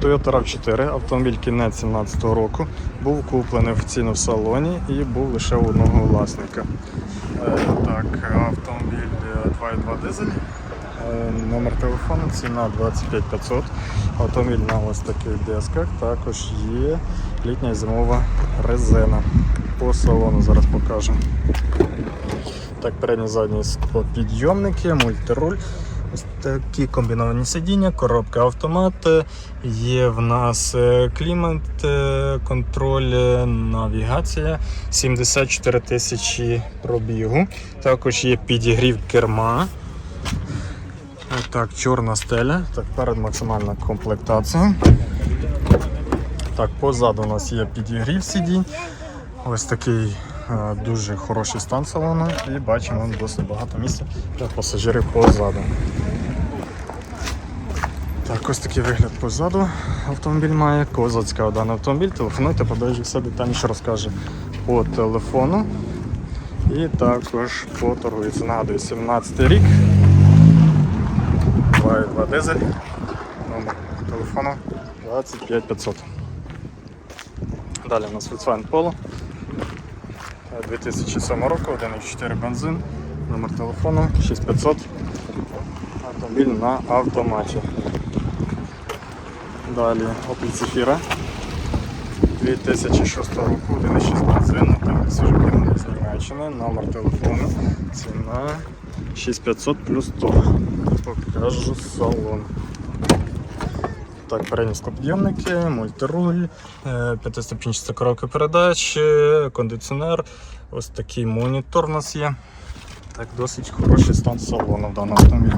Toyota RAV4, автомобіль кінець 17 року, був куплений офіційно в салоні і був лише у одного власника. Е, Так, автомобіль е, 2.2 дизель. Е, Номер телефону, ціна 25500. Автомобіль на ось таких дисках. Також є літня і зимова резина. По салону зараз покажу. Так, передні задні підйомники, мультируль. Ось такі комбіновані сидіння, коробка автомат. Є в нас е, клімат, е, контроль, е, навігація, 74 тисячі пробігу. Також є підігрів керма. Так, чорна стеля. Так, перед максимальна комплектація. Так, позаду у нас є підігрів сидінь. Ось такий дуже хороший стан салону і бачимо досить багато місця для пасажирів позаду. Так, ось такий вигляд позаду автомобіль має. Кого зацікавив даний автомобіль, телефонуйте, подорожі все детальніше розкаже по телефону. І також поторгується. Нагадую, 17 рік. 2.2 дизель. Номер телефону 25500. Далі у нас Volkswagen Polo. 2007 року, 1.4 бензин, номер телефону 6500. Автомобіль на автоматі. Далі Opel Zafira 2006 року, 1.6 бензин, автомобіль свіжокинений з Німеччини, номер телефону, ціна 6500 плюс 100. Покажу салон. Так, передні склопідйомники, мультируль, е, п'ятиступінчаста коробка передач, кондиціонер, ось такий монітор у нас є. Так, досить хороший стан салону в даному автомобілі.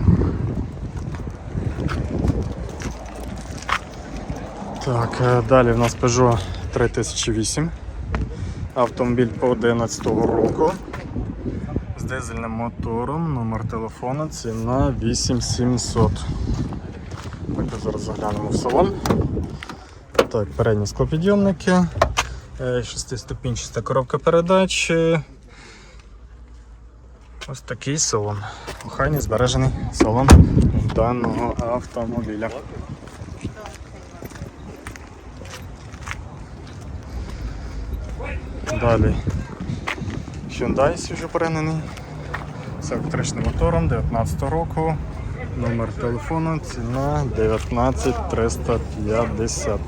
Так, е, далі в нас Peugeot 3008. Автомобіль по 11 року. З дизельним мотором, номер телефону, ціна 8700. Зараз заглянемо в салон. Так, передні склопідйомники, е, шестиступінчаста коробка передач. е, Ось такий салон. Охайний збережений салон даного автомобіля. Далі Hyundai свіжоперенений з електричним мотором 19 року. Номер телефону, ціна 19350.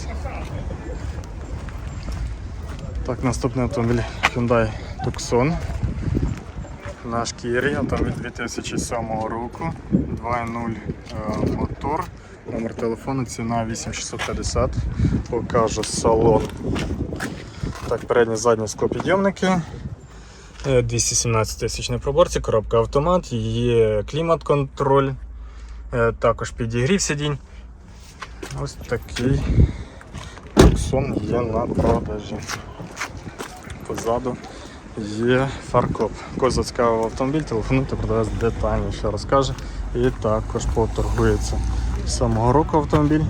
Так, наступний автомобіль Hyundai Tucson. На шкірі, автомобіль 2007 року, 2.0 е, мотор, номер телефону, ціна 8650. Покажу салон. Так, передні задні склопідйомники. Е, 217 тисячний проборці, коробка автомат, є клімат-контроль, е, також підігрів сидінь. Ось такий Tucson є на продажі. Позаду є фаркоп. Когось зацікавив автомобіль, телефонуйте, продавець детальніше розкаже і також поторгується. Самого року автомобіль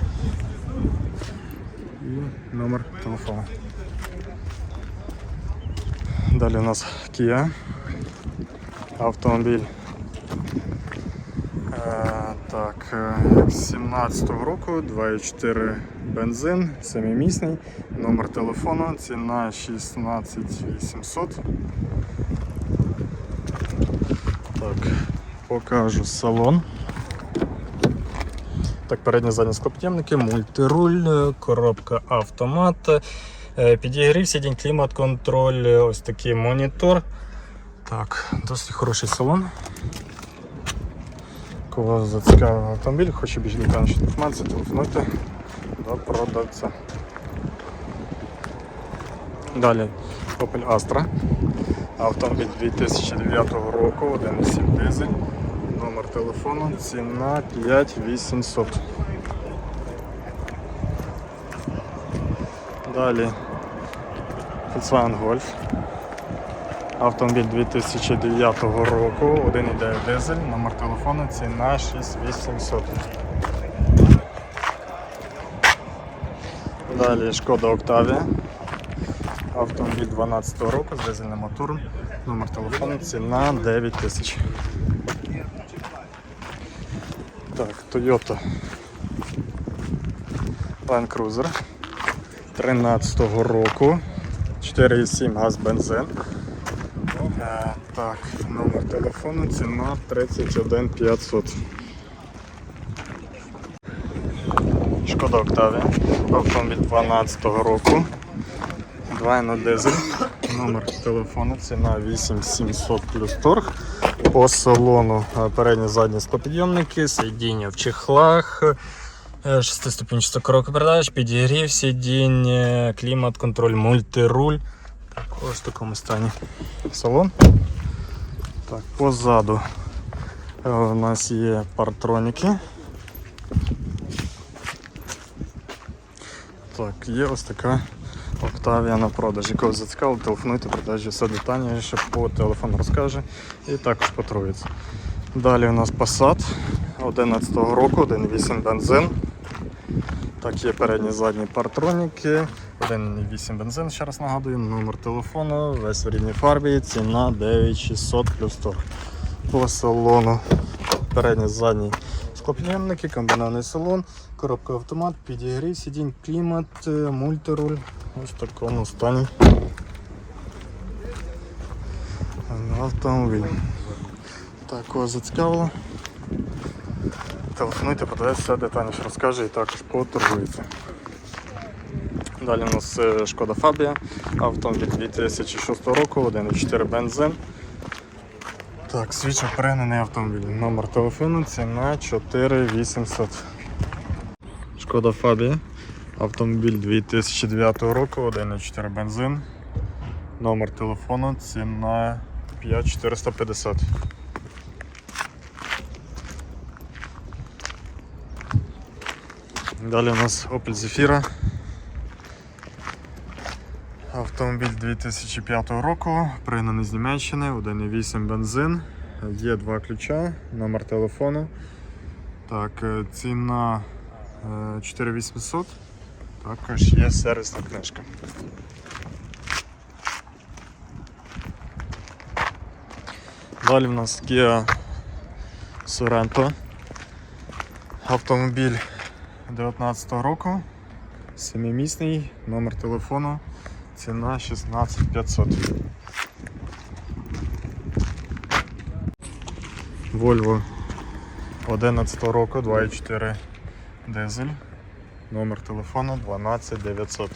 і номер телефону. Далі у нас Kia. Автомобіль е, так, е, 17-го року, 2,4 бензин, семимісний, номер телефону, ціна 16800. Так, покажу салон. Так, передні задні склопідйомники, мультируль, е, коробка автомат, е, підігрів сидінь, клімат-контроль, е, ось такий монітор. Так, досить хороший салон. Кого зацікавив автомобіль, хоче більш детальніше інформацію, телефонуйте до продавця. Далі Opel Astra. Автомобіль 2009 року, 1,7 дизель. Номер телефону, ціна 5800. Далі Volkswagen Golf. Автомобіль 2009 року, 1,9 дизель, номер телефону, ціна 6800. Далі Шкода Octavia. Автомобіль 12 року з дизельним мотором, номер телефону, ціна 9000. Так, Toyota Land Cruiser 13-го року. 4,7 газ бензин. Так, номер телефону, ціна 31 500. Шкода Октавія. Автомобіль 12-го року. 2.0 дизель. Номер телефону, ціна 8700 плюс торг. По салону е, передні задні склопідйомники, сидіння в чехлах, е, шестиступінчаста коробка передач, підігрів сидінь, е, клімат, контроль, мультируль. Ось в такому стані салон. Так, позаду е, у нас є партроніки. Так, є ось така Октавія на продажі. Кого зацікавило, телефонуйте, продажі все детальніше, по телефону розкаже і також потрується. Далі у нас Passat 11 року, 1.8 бензин. Так, є передні задні партроніки, 1.8 бензин, ще раз нагадую, номер телефону, весь в рідній фарбі, ціна 9600 плюс торг. По салону передні задні склопідйомники, комбінований салон, коробка автомат, підігрів, сидінь, клімат, е, мультируль. Ось в такому стані. Автомобіль. Так, кого зацікавило. Телефонуйте, продавець все детальніше розкаже і також поторгується. Далі у нас е, Шкода Фабія, автомобіль 2006 року, 1.4 бензин. Так, свіжо пригнаний автомобіль. Номер телефону, ціна 4800. Шкода Фабія. Автомобіль 2009 року, 1.4 бензин. Номер телефону, ціна 5450. Далі у нас Opel Zafira. Автомобіль 2005 року, пригнаний з Німеччини, 1.8 бензин, є два ключа, номер телефону. Так, е, ціна е, 4800. Також є сервісна книжка. Далі в нас Kia Sorento. Автомобіль 19 року, 7-місний, номер телефону, ціна 16500. Volvo 11 року, 2.4 дизель. Номер телефону 12900.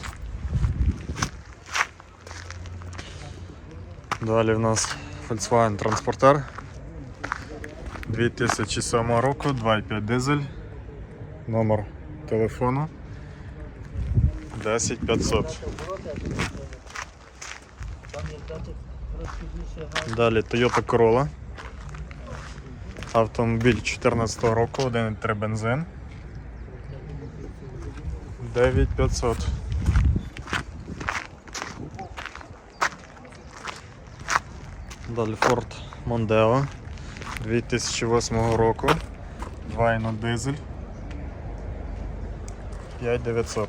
Далі в нас Volkswagen Transporter 2007 року, 2.5 дизель. Номер телефону 10500. Далі Toyota Corolla. Автомобіль 14 року, 1.3 бензин. 9500. Далі Ford Mondeo 2008 року. 2.0 дизель. 5900.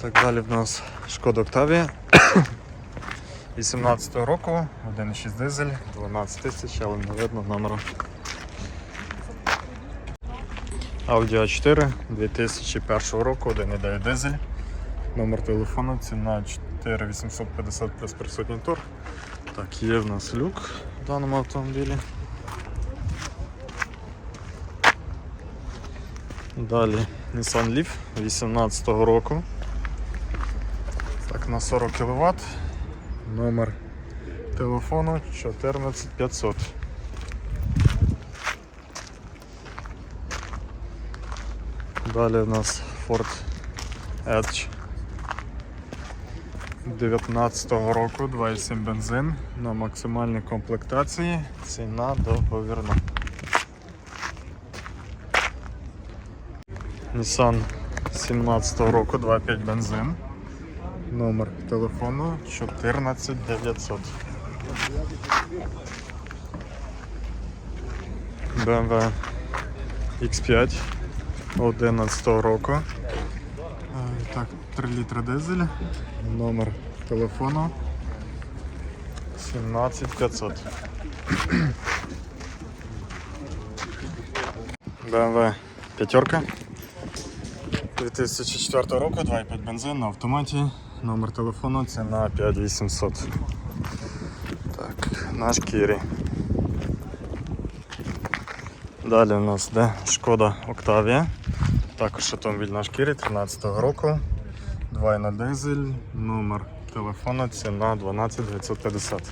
Так далі в нас Шкода Octavia 18 року, 1.6 дизель, 12 тисяч, але не видно номеру. Audi A4 2001 року, 1.9 дизель. Номер телефону, ціна 4850 плюс присутній торг. Так, є в нас люк в даному автомобілі. Далі Nissan Leaf 18 року. Так, на 40 кВт. Номер телефону 14500. Далі у нас Ford Edge 19 року, 2,7 бензин на максимальній комплектації. Ціна договірна. Nissan 17 року, 2,5 бензин. Номер телефону 14900. BMW X5 11 року. Е, Так, 3 літри дизель. Номер телефону 17500. BMW п'ятерка 2004 року, 2,5 бензин на автоматі. Номер телефону ціна 5800. Так, на шкірі. Далі у нас де Шкода Октавія. Також автомобіль на шкірі 13 року. 2 на дизель, номер телефону, ціна 12 950.